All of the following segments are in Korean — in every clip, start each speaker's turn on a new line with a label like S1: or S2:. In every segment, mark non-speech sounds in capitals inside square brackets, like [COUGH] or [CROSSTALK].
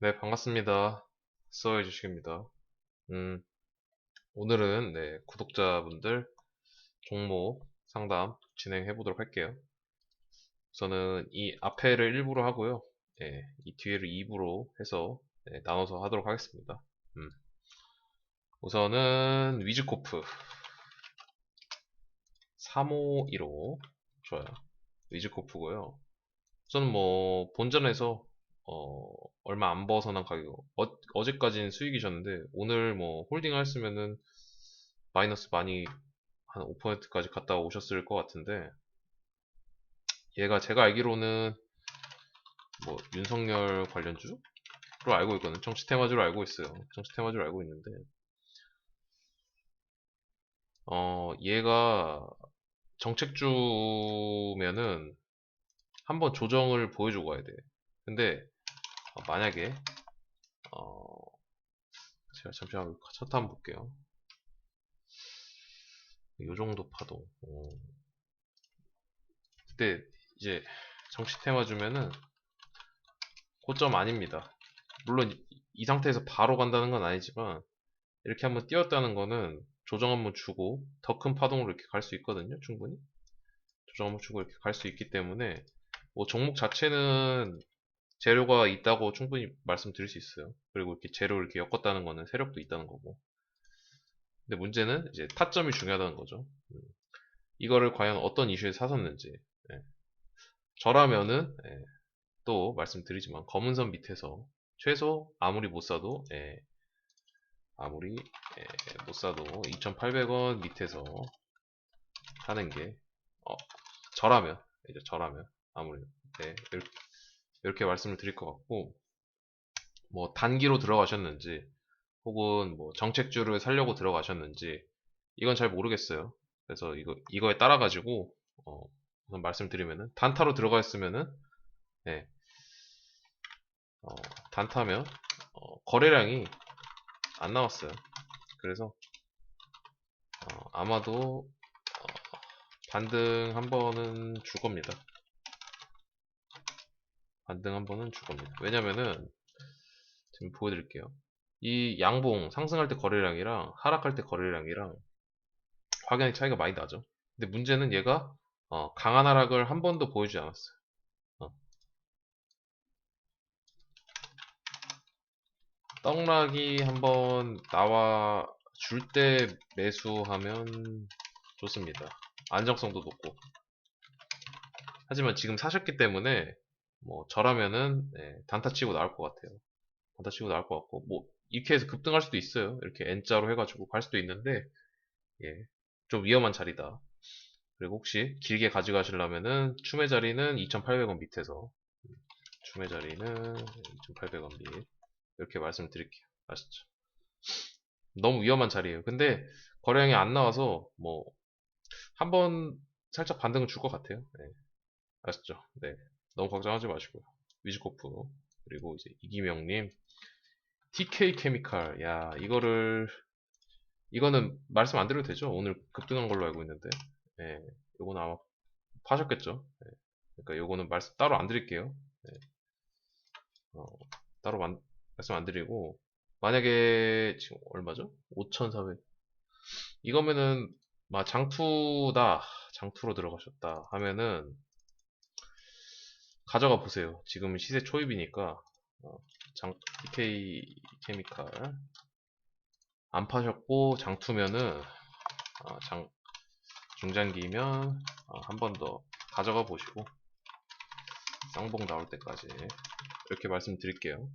S1: 네, 반갑습니다. 써해 주식입니다. 음, 오늘은 네, 구독자분들 종목 상담 진행해 보도록 할게요. 우선은 이 앞에를 1부로 하고요. 네, 이 뒤에를 2부로 해서 네, 나눠서 하도록 하겠습니다. 음, 우선은 위즈코프 3515 좋아요. 위즈코프고요. 우선 뭐 본전에서 어, 얼마 안 벗어난 가격. 어, 어제까지는 수익이셨는데, 오늘 뭐, 홀딩 하셨으면은, 마이너스 많이, 한 5%까지 갔다 오셨을 것 같은데, 얘가 제가 알기로는, 뭐, 윤석열 관련주로 알고 있거든요. 정치 테마주로 알고 있어요. 정치 테마주로 알고 있는데, 어, 얘가 정책주면은, 한번 조정을 보여주고 가야 돼. 근데, 어, 만약에 어, 제가 잠시만 차트 한번 볼게요. 요 정도 파동. 어. 그때 이제 정치 테마 주면은 고점 아닙니다. 물론 이, 이 상태에서 바로 간다는 건 아니지만 이렇게 한번 뛰었다는 거는 조정 한번 주고 더 큰 파동으로 이렇게 갈 수 있거든요. 충분히 조정 한번 주고 이렇게 갈 수 있기 때문에 뭐 종목 자체는 재료가 있다고 충분히 말씀드릴 수 있어요. 그리고 이렇게 재료를 이렇게 엮었다는 거는 세력도 있다는 거고. 근데 문제는 이제 타점이 중요하다는 거죠. 음. 이거를 과연 어떤 이슈에 사섰는지. 예. 저라면은 예, 또 말씀드리지만 검은 선 밑에서 최소 아무리 못 사도 예, 아무리 예, 못 사도 2,800원 밑에서 사는 게 어, 저라면 이제 저라면 아무리 네, 이렇게 말씀을 드릴 것 같고 뭐 단기로 들어가셨는지 혹은 뭐 정책주를 살려고 들어가셨는지 이건 잘 모르겠어요. 그래서 이거 이거에 따라 가지고 어, 우선 말씀드리면은 단타로 들어갔으면은 네. 어, 단타면 어, 거래량이 안 나왔어요. 그래서 어, 아마도 어, 반등 한 번은 줄 겁니다. 반등 한 번은 줄 겁니다. 왜냐면은 지금 보여드릴게요. 이 양봉 상승할 때 거래량이랑 하락할 때 거래량이랑 확연히 차이가 많이 나죠. 근데 문제는 얘가 어, 강한 하락을 한 번도 보여주지 않았어요. 어. 떡락이 한번 나와 줄 때 매수하면 좋습니다. 안정성도 높고. 하지만 지금 사셨기 때문에 뭐 저라면은 네, 단타 치고 나올 것 같아요. 단타 치고 나올 것 같고 뭐 이렇게 해서 급등할 수도 있어요. 이렇게 N자로 해가지고 갈 수도 있는데 예, 좀 위험한 자리다. 그리고 혹시 길게 가져가시려면은 추매 자리는 2,800원 밑에서 추매 자리는 2,800원 밑 이렇게 말씀드릴게요. 아시죠? 너무 위험한 자리예요. 근데 거래량이 안 나와서 뭐 한번 살짝 반등을 줄 것 같아요. 네. 아시죠? 네. 너무 걱정하지 마시고요. 위즈코프 그리고 이제 이기명님 TK 케미칼 야 이거를 이거는 말씀 안 드려도 되죠? 오늘 급등한 걸로 알고 있는데 예, 요거는 아마 파셨겠죠? 예, 그러니까 요거는 말씀 따로 안 드릴게요. 예, 어, 따로 만, 말씀 안 드리고 만약에 지금 얼마죠? 5,400 이거면은 막 장투다 장투로 들어가셨다 하면은 가져가 보세요. 지금 시세 초입이니까 어, 장, PK 케미칼 안 파셨고 장투면은 어, 장, 중장기면 어, 한번 더 가져가 보시고 쌍봉 나올 때까지 이렇게 말씀드릴게요.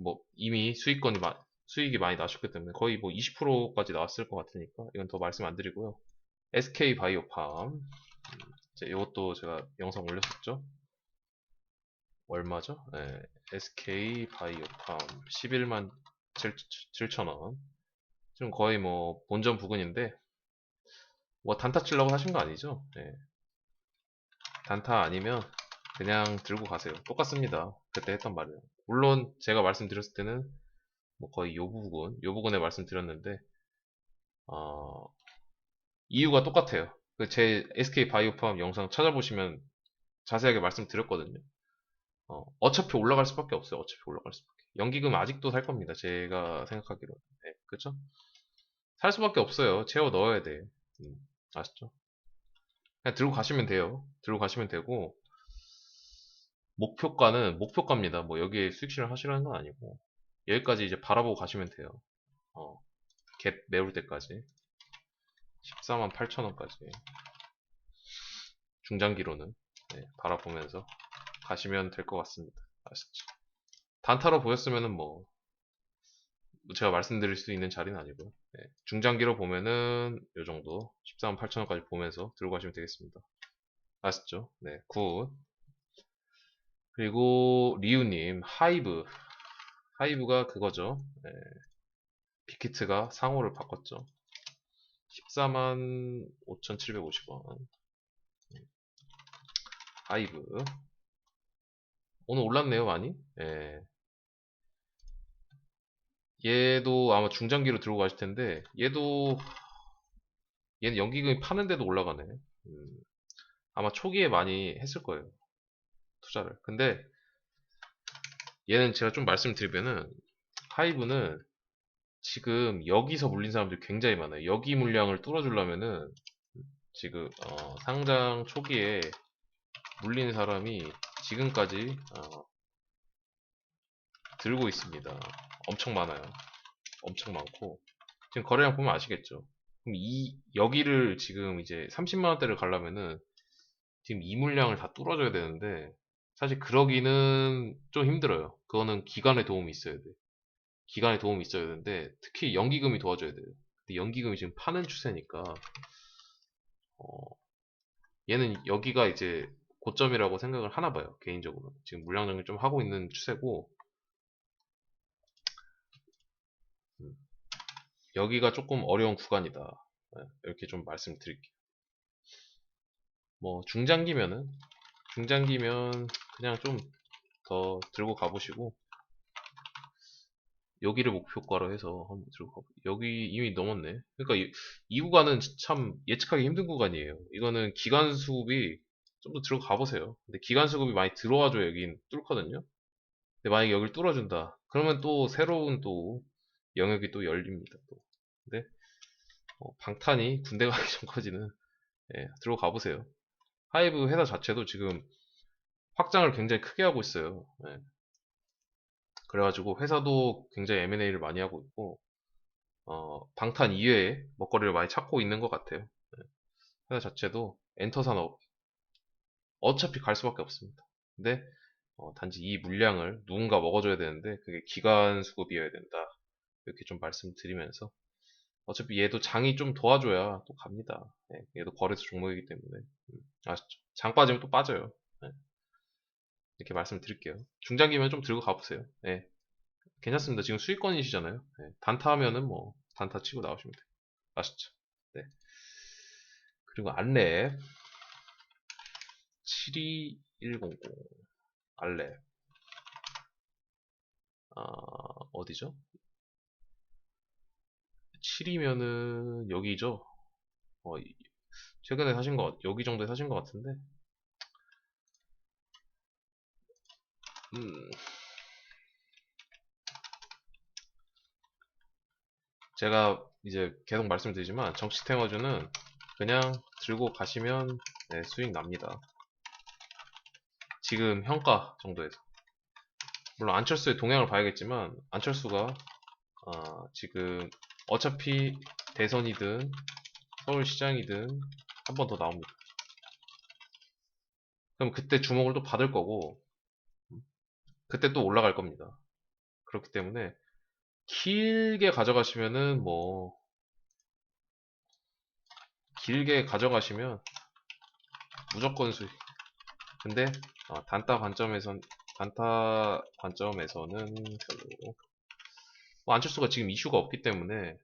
S1: 뭐 이미 수익권이 마, 수익이 많이 나셨기 때문에 거의 뭐 20%까지 나왔을 것 같으니까 이건 더 말씀 안 드리고요. SK 바이오팜 이것도 제가 영상 올렸었죠. 얼마죠? 네, SK 바이오팜 11만 7천원. 지금 거의 뭐 본전 부근인데 뭐 단타 치려고 하신 거 아니죠? 네. 단타 아니면 그냥 들고 가세요. 똑같습니다. 그때 했던 말이에요. 물론 제가 말씀드렸을 때는 뭐 거의 요 부분, 요 부분에 말씀드렸는데 어, 이유가 똑같아요. 그 제 SK 바이오팜 영상 찾아보시면 자세하게 말씀드렸거든요. 어, 어차피 올라갈 수밖에 없어요. 어차피 올라갈 수밖에. 연기금 아직도 살 겁니다. 제가 생각하기로. 네, 그쵸? 살 수밖에 없어요. 채워 넣어야 돼. 음, 아시죠? 그냥 들고 가시면 돼요. 들고 가시면 되고, 목표가는 목표가입니다. 뭐 여기에 수익 실현 하시라는 건 아니고, 여기까지 이제 바라보고 가시면 돼요. 어, 갭 메울 때까지. 14만 8천원까지. 중장기로는, 네, 바라보면서 가시면 될 것 같습니다. 아시죠? 단타로 보였으면은 뭐, 제가 말씀드릴 수 있는 자리는 아니고요. 네, 중장기로 보면은 요 정도 14만 8천원까지 보면서 들고 가시면 되겠습니다. 아시죠? 네, 굿. 그리고 리우님 하이브 하이브가 그거죠. 네, 빅히트가 상호를 바꿨죠. 14만 5,750원. 하이브 오늘 올랐네요 많이. 예. 얘도 아마 중장기로 들고 가실 텐데 얘도 얘는 연기금이 파는데도 올라가네. 음, 아마 초기에 많이 했을 거예요. 투자를. 근데 얘는 제가 좀 말씀드리면은 하이브는 지금 여기서 물린 사람들이 굉장히 많아요. 여기 물량을 뚫어주려면은 지금 어, 상장 초기에 물린 사람이 지금까지 어, 들고 있습니다. 엄청 많아요. 엄청 많고 지금 거래량 보면 아시겠죠? 그럼 이 여기를 지금 이제 30만 원대를 가려면은 지금 이 물량을 다 뚫어줘야 되는데 사실 그러기는 좀 힘들어요. 그거는 기관의 도움이 있어야 돼. 기관의 도움이 있어야 되는데 특히 연기금이 도와줘야 돼요. 근데 연기금이 지금 파는 추세니까 어, 얘는 여기가 이제 고점이라고 생각을 하나 봐요. 개인적으로 지금 물량 정리 좀 하고 있는 추세고 음, 여기가 조금 어려운 구간이다. 네, 이렇게 좀 말씀드릴게요. 뭐 중장기면은 중장기면 그냥 좀 더 들고 가보시고 여기를 목표가로 해서 한번 들고 가보 여기 이미 넘었네. 그러니까 이, 이 구간은 참 예측하기 힘든 구간이에요. 이거는 기간 수급이 좀 더 들어가 보세요. 근데 기간 수급이 많이 들어와줘야 여긴 뚫거든요. 근데 만약에 여기를 뚫어준다. 그러면 또 새로운 또 영역이 또 열립니다 또. 근데 어, 방탄이 군대 가기 [LAUGHS] 전까지는 예, 들어가 보세요. 하이브 회사 자체도 지금 확장을 굉장히 크게 하고 있어요. 네. 그래가지고 회사도 굉장히 M&A를 많이 하고 있고 어, 방탄 이외에 먹거리를 많이 찾고 있는 것 같아요. 네. 회사 자체도 엔터 산업 어차피 갈 수밖에 없습니다. 근데 어, 단지 이 물량을 누군가 먹어줘야 되는데 그게 기간 수급이어야 된다. 이렇게 좀 말씀드리면서 어차피 얘도 장이 좀 도와줘야 또 갑니다. 네. 얘도 거래소 종목이기 때문에 음, 아시죠? 장 빠지면 또 빠져요. 네. 이렇게 말씀드릴게요. 중장기면 좀 들고 가보세요. 네. 괜찮습니다. 지금 수익권이시잖아요. 네. 단타 하면은 뭐, 단타 치고 나오시면 돼요. 아시죠? 네. 그리고 안랩. 72100. 알랩. 아, 어디죠? 7이면은 여기죠? 어, 최근에 사신 거, 여기 정도에 사신 것 같은데. 음, 제가 이제 계속 말씀드리지만 정치 테마주는 그냥 들고 가시면 네, 수익 납니다. 지금 현가 정도에서 물론 안철수의 동향을 봐야겠지만 안철수가 어, 지금 어차피 대선이든 서울시장이든 한 번 더 나옵니다. 그럼 그때 주목을 또 받을 거고 그때 또 올라갈 겁니다. 그렇기 때문에 길게 가져가시면은 뭐 길게 가져가시면 무조건 수익. 근데 어, 단타 관점에선 단타 관점에서는 별로 뭐 안철수가 지금 이슈가 없기 때문에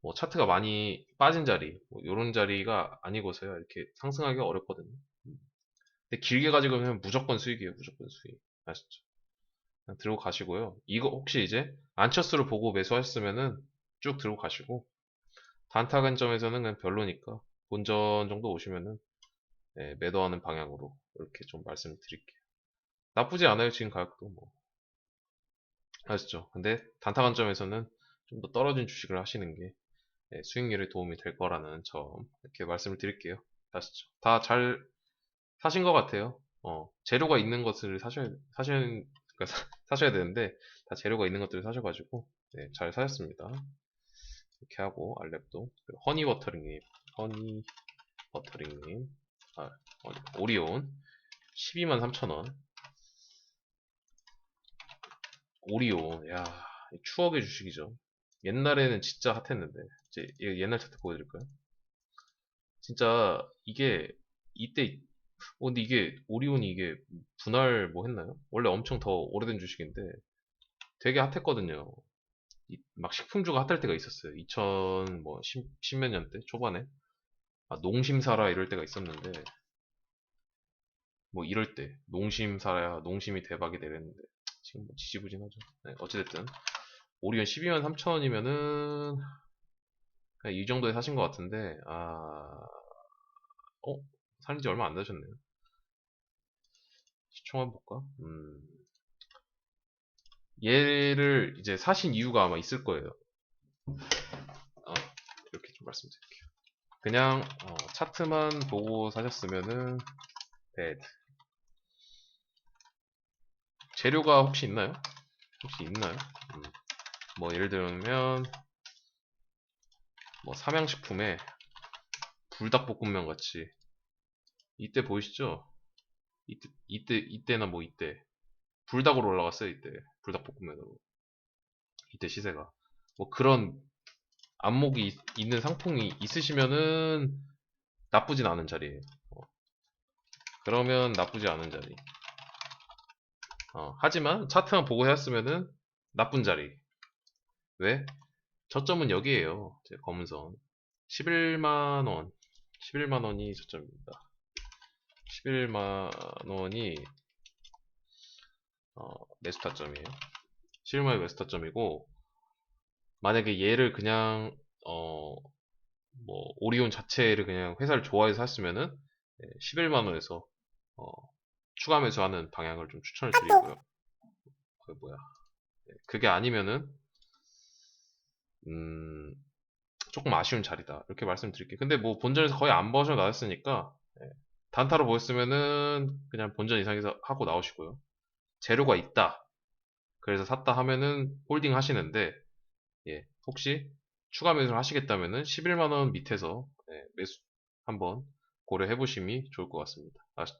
S1: 뭐 차트가 많이 빠진 자리 뭐 이런 자리가 아니고서야 이렇게 상승하기가 어렵거든요. 근데 길게 가지고 가면 무조건 수익이에요. 무조건 수익. 아시죠? 들고 가시고요. 이거 혹시 이제 안철수를 보고 매수하셨으면은 쭉 들고 가시고 단타 관점에서는 그냥 별로니까 본전 정도 오시면은 네, 매도하는 방향으로 이렇게 좀 말씀드릴게요. 나쁘지 않아요 지금 가격도 뭐 아시죠? 근데 단타 관점에서는 좀 더 떨어진 주식을 하시는 게 예, 수익률에 도움이 될 거라는 점 이렇게 말씀을 드릴게요. 아시죠? 다 잘 사신 것 같아요. 어, 재료가 있는 것을 사셔야 사셔야 그러니까 사, [LAUGHS] 사셔야 되는데 다 재료가 있는 것들을 사셔가지고 네, 잘 사셨습니다. 이렇게 하고 알랩도 그리고 허니 버터링님 허니 버터링님 아, 어디, 오리온 123,000원 오리온 야이 추억의 주식이죠. 옛날에는 진짜 핫했는데 이제 옛날 차트 보여드릴까요? 진짜 이게 이때 어, 근데 이게 오리온이 이게 분할 뭐 했나요? 원래 엄청 더 오래된 주식인데 되게 핫했거든요. 이- 막 식품주가 핫할 때가 있었어요. 2000 뭐 10, 몇 년대 초반에 아, 농심 사라 이럴 때가 있었는데 뭐 이럴 때 농심 사야 농심이 대박이 되랬는데 지금 뭐 지지부진하죠. 네, 어찌됐든 오리온 12만 3천원이면은 그냥 이 정도에 사신 것 같은데 아 어? 산지 얼마 안 되셨네요. 시총만 볼까? 음, 얘를 이제 사신 이유가 아마 있을 거예요. 어, 이렇게 좀 말씀드릴게요. 그냥 어, 차트만 보고 사셨으면은 bad. 재료가 혹시 있나요? 혹시 있나요? 음, 뭐 예를 들면 뭐 삼양식품에 불닭볶음면 같이 이때 보이시죠? 이때, 이때, 이때나 뭐 이때. 불닭으로 올라갔어요, 이때. 불닭볶음면으로. 이때 시세가. 뭐 그런 안목이 있- 있는 상품이 있으시면은 나쁘진 않은 자리에요. 어. 그러면 나쁘지 않은 자리. 어, 하지만 차트만 보고 했으면은 나쁜 자리. 왜? 저점은 여기에요. 제 검은선. 11만원. 11만원이 저점입니다. 11만 원이 어, 매수 타점이에요. 11만 원이 매수 타점이고 만약에 얘를 그냥 어, 뭐 오리온 자체를 그냥 회사를 좋아해서 샀으면은 11만 원에서 어, 추가 매수하는 방향을 좀 추천을 드리고요. 그 뭐야? 네, 그게 아니면은 음, 조금 아쉬운 자리다 이렇게 말씀드릴게요. 근데 뭐 본전에서 거의 안 버셔 나왔으니까 네, 단타로 보였으면은 그냥 본전 이상에서 하고 나오시고요. 재료가 있다. 그래서 샀다 하면은 홀딩 하시는데 예, 혹시 추가 매수를 하시겠다면은 11만 원 밑에서 예, 매수 한번 고려해 보심이 좋을 것 같습니다. 아시죠?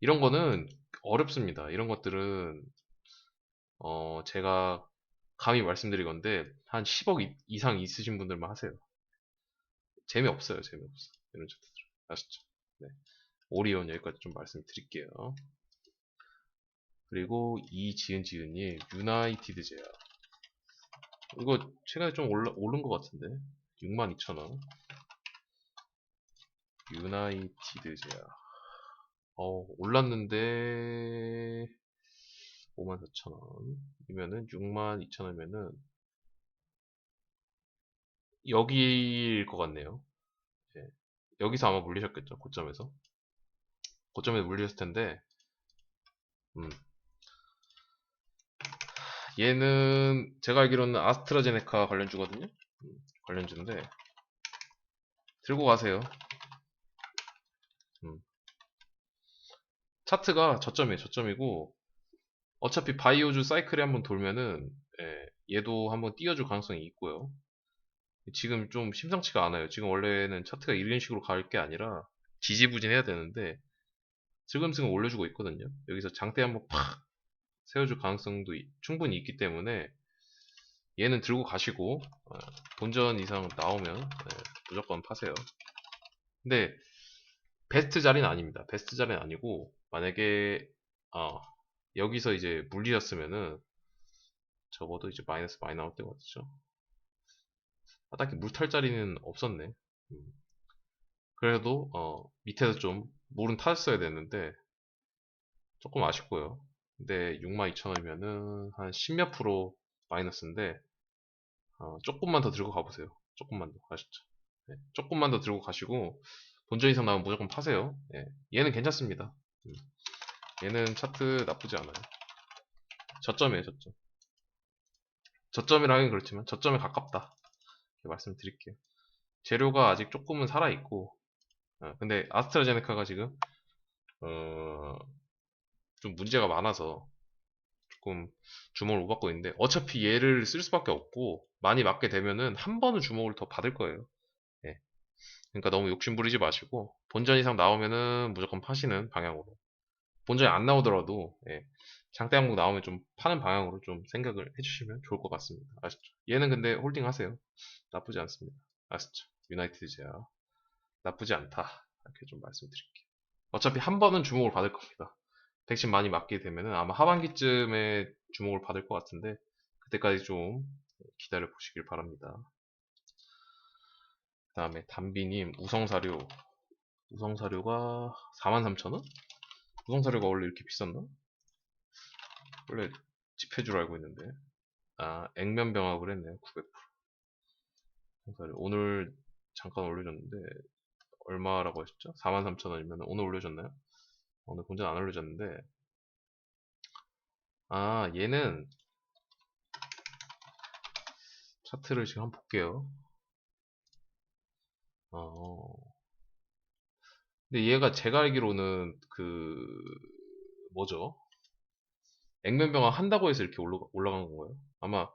S1: 이런 거는 어렵습니다. 이런 것들은 어, 제가 감히 말씀드리건데 한 10억 이- 이상 있으신 분들만 하세요. 재미없어요. 재미없어. 이런 차트들. 아시죠? 네. 오리온 여기까지 좀 말씀드릴게요. 그리고 이지은지은님 유나이티드 제야 이거 최근에 좀 올라, 오른 것 같은데 62,000원 유나이티드 제야 어 올랐는데 54,000원 이면은 62,000원이면은 여기일 것 같네요 예. 여기서 아마 물리셨겠죠 고점에서 고점에서 물리셨을 텐데 음. 얘는 제가 알기로는 아스트라제네카 관련주거든요. 음, 관련주인데 들고 가세요. 음. 차트가 저점이에요. 저점이고 어차피 바이오주 사이클이 한번 돌면은 예, 얘도 한번 띄워줄 가능성이 있고요. 지금 좀 심상치가 않아요. 지금 원래는 차트가 이런 식으로 갈 게 아니라 지지부진해야 되는데 슬금슬금 올려주고 있거든요. 여기서 장대 한번 팍 세워줄 가능성도 이- 충분히 있기 때문에 얘는 들고 가시고 어, 본전 이상 나오면 네, 무조건 파세요. 근데 베스트 자리는 아닙니다. 베스트 자리는 아니고 만약에 어, 여기서 이제 물리셨으면은 적어도 이제 마이너스 많이 나올 때가 어디죠? 아, 딱히 물탈 자리는 없었네. 음. 그래도 어, 밑에서 좀 물은 탔어야 되는데 조금 아쉽고요. 근데 62,000원이면은 한 10몇 프로 마이너스인데 어, 조금만 더 들고 가보세요. 조금만 더 아셨죠? 네, 조금만 더 들고 가시고 본전 이상 나오면 무조건 파세요. 예, 얘는 괜찮습니다. 음. 얘는 차트 나쁘지 않아요. 저점이에요, 저점. 저점이라 하긴 그렇지만 저점에 가깝다. 말씀드릴게요. 재료가 아직 조금은 살아있고, 어, 근데 아스트라제네카가 지금, 어, 좀 문제가 많아서 조금 주목을 못 받고 있는데, 어차피 얘를 쓸 수밖에 없고, 많이 맞게 되면은 한 번은 주목을 더 받을 거예요. 예. 그러니까 너무 욕심 부리지 마시고, 본전 이상 나오면은 무조건 파시는 방향으로. 본전이 안 나오더라도, 예. 장대 항목 나오면 좀 파는 방향으로 좀 생각을 해주시면 좋을 것 같습니다. 아시죠? 얘는 근데 홀딩 하세요. 나쁘지 않습니다. 아시죠? 유나이티드 제야. 나쁘지 않다. 이렇게 좀 말씀드릴게요. 어차피 한 번은 주목을 받을 겁니다. 백신 많이 맞게 되면은 아마 하반기쯤에 주목을 받을 것 같은데, 그때까지 좀 기다려 보시길 바랍니다. 그 다음에 담비님, 우성사료. 우성사료가 43,000원? 우성사료가 원래 이렇게 비쌌나? 원래 집회 줄 알고 있는데. 아, 액면 병합을 했네요. 900%. 우성사료. 오늘 잠깐 올려줬는데, 얼마라고 하셨죠? 43,000원이면 오늘 올려줬나요? 오늘 본전 안 올려줬는데, 아, 얘는 차트를 지금 한번 볼게요. 어, 근데 얘가 제가 알기로는 그 뭐죠? 액면병합 한다고 해서 이렇게 올라, 올라간 건가요? 아마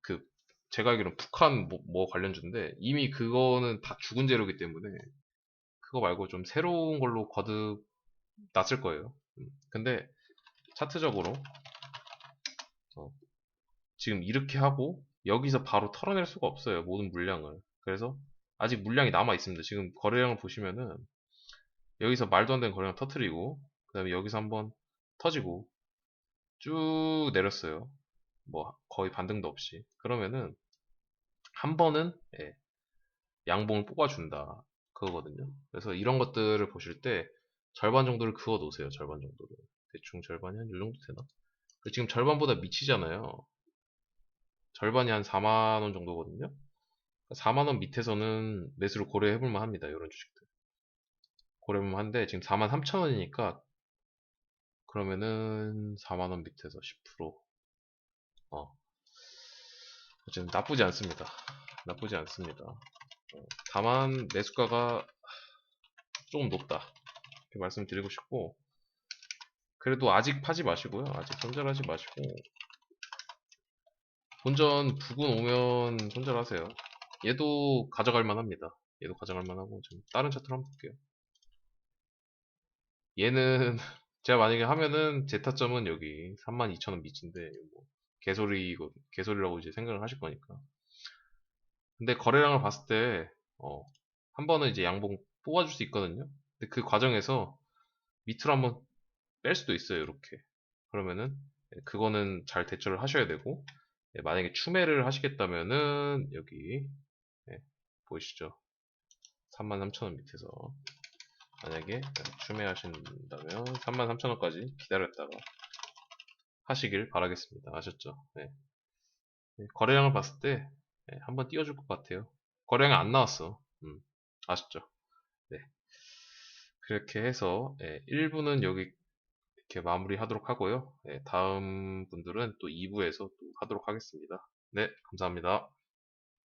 S1: 그 제가 알기로는 북한 뭐, 뭐 관련주인데 이미 그거는 다 죽은 재료기 때문에 그거 말고 좀 새로운 걸로 거듭 났을 거예요. 음, 근데 차트적으로 어, 지금 이렇게 하고 여기서 바로 털어낼 수가 없어요. 모든 물량을. 그래서 아직 물량이 남아 있습니다. 지금 거래량을 보시면은 여기서 말도 안 되는 거래량 터트리고 그 다음에 여기서 한번 터지고 쭉 내렸어요. 뭐 거의 반등도 없이 그러면은 한 번은 예, 양봉을 뽑아준다 그거거든요. 그래서 이런 것들을 보실 때 절반 정도를 그어 놓으세요. 절반 정도를 대충 절반이 한요 정도 되나? 지금 절반보다 미치잖아요. 절반이 한 4만 원 정도거든요. 4만 원 밑에서는 매수를 고려해볼만 합니다. 이런 주식들. 고려해볼만 한데, 지금 4만 3천 원이니까, 그러면은 4만원 밑에서 10%. 어. 어쨌든 나쁘지 않습니다. 나쁘지 않습니다. 어, 다만, 매수가가 조금 높다. 이렇게 말씀드리고 싶고, 그래도 아직 파지 마시고요. 아직 손절하지 마시고, 본전 부근 오면 손절하세요. 얘도 가져갈 만합니다. 얘도 가져갈 만하고 지금 다른 차트로 한번 볼게요. 얘는 [LAUGHS] 제가 만약에 하면은 제 타점은 여기 32,000원 밑인데 뭐 개소리 개소리라고 이제 생각을 하실 거니까. 근데 거래량을 봤을 때 어, 한 번은 이제 양봉 뽑아줄 수 있거든요. 근데 그 과정에서 밑으로 한번 뺄 수도 있어요. 이렇게. 그러면은 그거는 잘 대처를 하셔야 되고 예, 만약에 추매를 하시겠다면은 여기 예, 보이시죠? 33,000원 밑에서 만약에 추매하신다면 33,000원까지 기다렸다가 하시길 바라겠습니다. 아셨죠? 네. 네, 거래량을 봤을 때 네, 한번 띄워줄 것 같아요. 거래량이 안 나왔어. 음, 아셨죠? 네. 그렇게 해서 1부는 여기 이렇게 마무리하도록 하고요. 다음 분들은 또 2부에서 또 하도록 하겠습니다. 네, 감사합니다.